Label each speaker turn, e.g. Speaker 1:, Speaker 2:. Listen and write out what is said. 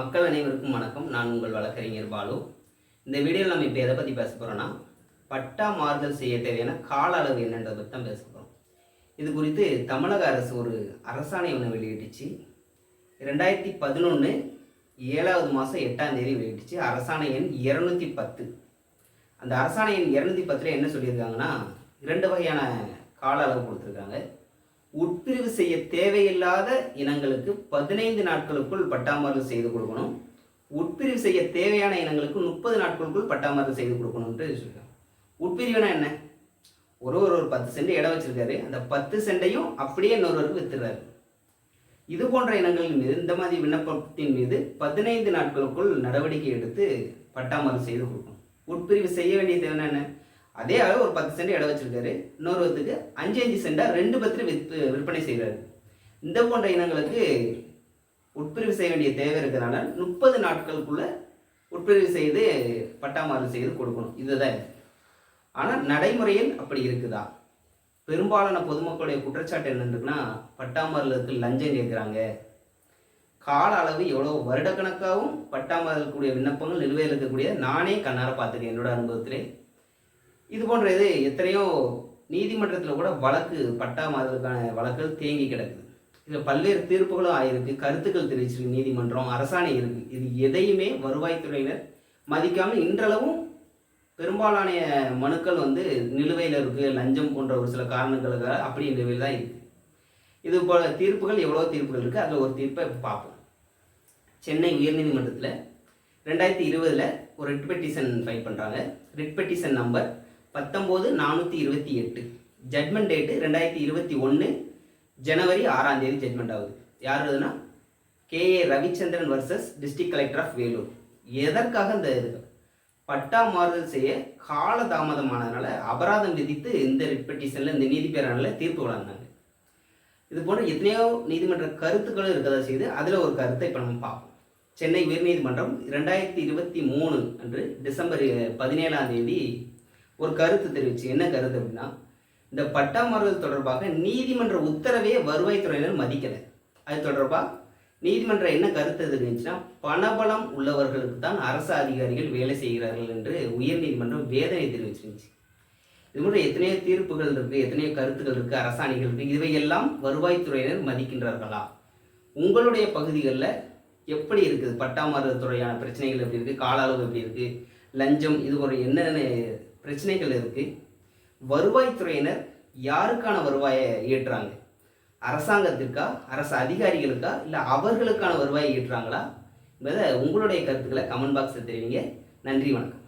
Speaker 1: மக்கள் அனைவருக்கும் வணக்கம். நான் உங்கள் வழக்கறிஞர் பாலு. இந்த வீடியோவில் நம்ம இப்போ எதை பற்றி பேச போகிறோன்னா பட்டா மாறுதல் செய்ய தேவையான கால அளவு என்னன்றதை பற்றி தான் பேச போகிறோம் இது குறித்து தமிழக அரசு ஒரு அரசாணை ஒன்று வெளியிட்டுச்சு. ரெண்டாயிரத்தி பதினொன்று ஏழாவது மாதம் எட்டாம் தேதி வெளியிட்டுச்சு. அரசாணை எண் இரநூத்தி பத்து. அந்த அரசாணை எண் இரநூத்தி பத்தில் என்ன சொல்லியிருக்காங்கன்னா இரண்டு வகையான கால அளவு கொடுத்துருக்காங்க. உட்பிரிவு செய்ய தேவையில்லாத இனங்களுக்கு பதினைந்து நாட்களுக்குள் பட்டாமறுதல் செய்து கொடுக்கணும். உட்பிரிவு செய்ய தேவையான இனங்களுக்கு முப்பது நாட்களுக்குள் பட்டாமறுதல் செய்து கொடுக்கணும்ன்ட்டு சொல்லியிருக்காங்க உட்பிரிவுனா என்ன? ஒரு ஒரு ஒரு பத்து சென்ட் இடம் வச்சிருக்காரு. அந்த பத்து சென்டையும் அப்படியே இன்னொருவருக்கு வித்துறாரு இது போன்ற இனங்களின் மீது இந்த மாதிரி விண்ணப்பத்தின் மீது பதினைந்து நாட்களுக்குள் நடவடிக்கை எடுத்து பட்டாமறு செய்து கொடுக்கணும். உட்பிரிவு செய்ய வேண்டியது என்ன? அதே அளவு ஒரு பத்து சென்ட் இடம் வச்சிருக்காரு. இன்னொருவத்துக்கு அஞ்சு அஞ்சு சென்டா ரெண்டு பத்திரி வித்து விற்பனை செய்கிறாரு இந்த போன்ற இனங்களுக்கு உட்பிரிவு செய்ய வேண்டிய தேவை இருக்கிறனால முப்பது நாட்களுக்குள்ள உட்பிரிவு செய்து பட்டாமாறு செய்து கொடுக்கணும். இதுதான். ஆனால் நடைமுறையில் அப்படி இருக்குதா? பெரும்பாலான பொதுமக்களுடைய குற்றச்சாட்டு என்னன்னா பட்டாமரலுக்கு லஞ்சம் கேட்குறாங்க. கால அளவு எவ்வளோ வருடக்கணக்காகவும் பட்டாமரலுக்குரிய விண்ணப்பங்கள் நிலுவையில் இருக்கக்கூடிய நானே கண்ணார பார்த்துருக்கேன் என்னோட அனுபவத்திலே. இது போன்ற இது எத்தனையோ நீதிமன்றத்தில் கூட வழக்கு பட்டா மாதத்துக்கான வழக்குகள் தேங்கி கிடக்குது. இதில் பல்வேறு தீர்ப்புகளும் ஆயிருக்கு கருத்துக்கள் தெரிவிச்சிருக்கு நீதிமன்றம் அரசாணை இருக்கு. இது எதையுமே வருவாய்த்துறையினர் மதிக்காமல் இன்றளவும் பெரும்பாலான மனுக்கள் வந்து நிலுவையில் இருக்கு லஞ்சம் போன்ற ஒரு சில காரணங்களுக்காக அப்படி நிலுவையில் தான் இருக்கு. இது போல தீர்ப்புகள் எவ்வளோ தீர்ப்புகள் இருக்குது அதில் ஒரு தீர்ப்பை பார்ப்போம். சென்னை உயர்நீதிமன்றத்தில் ரெண்டாயிரத்தி இருபதில் ஒரு ரிட் பெட்டிஷன் ஃபைல் பண்ணுறாங்க ரிட் பெட்டிஷன் நம்பர் பத்தொம்போது நானூற்றி இருபத்தி எட்டு. ஜட்மெண்ட் டேட்டு ரெண்டாயிரத்தி இருபத்தி ஒன்று ஜனவரி ஆறாம் தேதி ஜட்மெண்ட் ஆகுது. யார் K. A. Ravichandran versus district collector of Vellore. எதற்காக இந்த இது? பட்டா மாறுதல் செய்ய கால தாமதமானதுனால அபராதம் விதித்து இந்த ரிட் பெட்டிஷனில் இந்த நீதி தீர்ப்பு வழங்கினாங்க. இது போன்ற எத்தனையோ நீதிமன்ற கருத்துக்களும் இருக்கதா செய்து அதில் ஒரு கருத்தை இப்போ நம்ம பார்ப்போம். சென்னை உயர்நீதிமன்றம் ரெண்டாயிரத்தி இருபத்தி மூணு அன்று டிசம்பர் பதினேழாம் தேதி ஒரு கருத்து தெரிவிச்சு. என்ன கருத்து அப்படின்னா இந்த பட்டா தொடர்பாக நீதிமன்ற உத்தரவே வருவாய்த்துறையினர் மதிக்கலை. அது தொடர்பாக நீதிமன்றம் என்ன கருத்து தெரிவிச்சுன்னா பணபலம் உள்ளவர்களுக்கு தான் அரசு அதிகாரிகள் வேலை செய்கிறார்கள் என்று உயர்நீதிமன்றம் வேதனை தெரிவிச்சிருந்துச்சு. இது மாதிரி எத்தனையோ தீர்ப்புகள் இருக்கு எத்தனையோ கருத்துக்கள் இருக்கு அரசாணிகள் இருக்கு. இவையெல்லாம் வருவாய்த்துறையினர் மதிக்கின்றார்களா? உங்களுடைய பகுதிகளில் எப்படி இருக்குது? பட்டாமாறுதல் துறையான பிரச்சனைகள் எப்படி இருக்கு? கால அளவு எப்படி இருக்கு? லஞ்சம் இது ஒரு என்னென்ன பிரச்சனைகள் இருக்குது வருவாய்த்துறையினர் யாருக்கான வருவாயை ஈட்டுறாங்க? அரசாங்கத்திற்கா? அரசு அதிகாரிகளுக்கா? இல்லை அவர்களுக்கான வருவாயை ஈட்டுறாங்களா? என்பதை உங்களுடைய கருத்துக்களை கமெண்ட் பாக்ஸில் தெரிவிங்க. நன்றி வணக்கம்.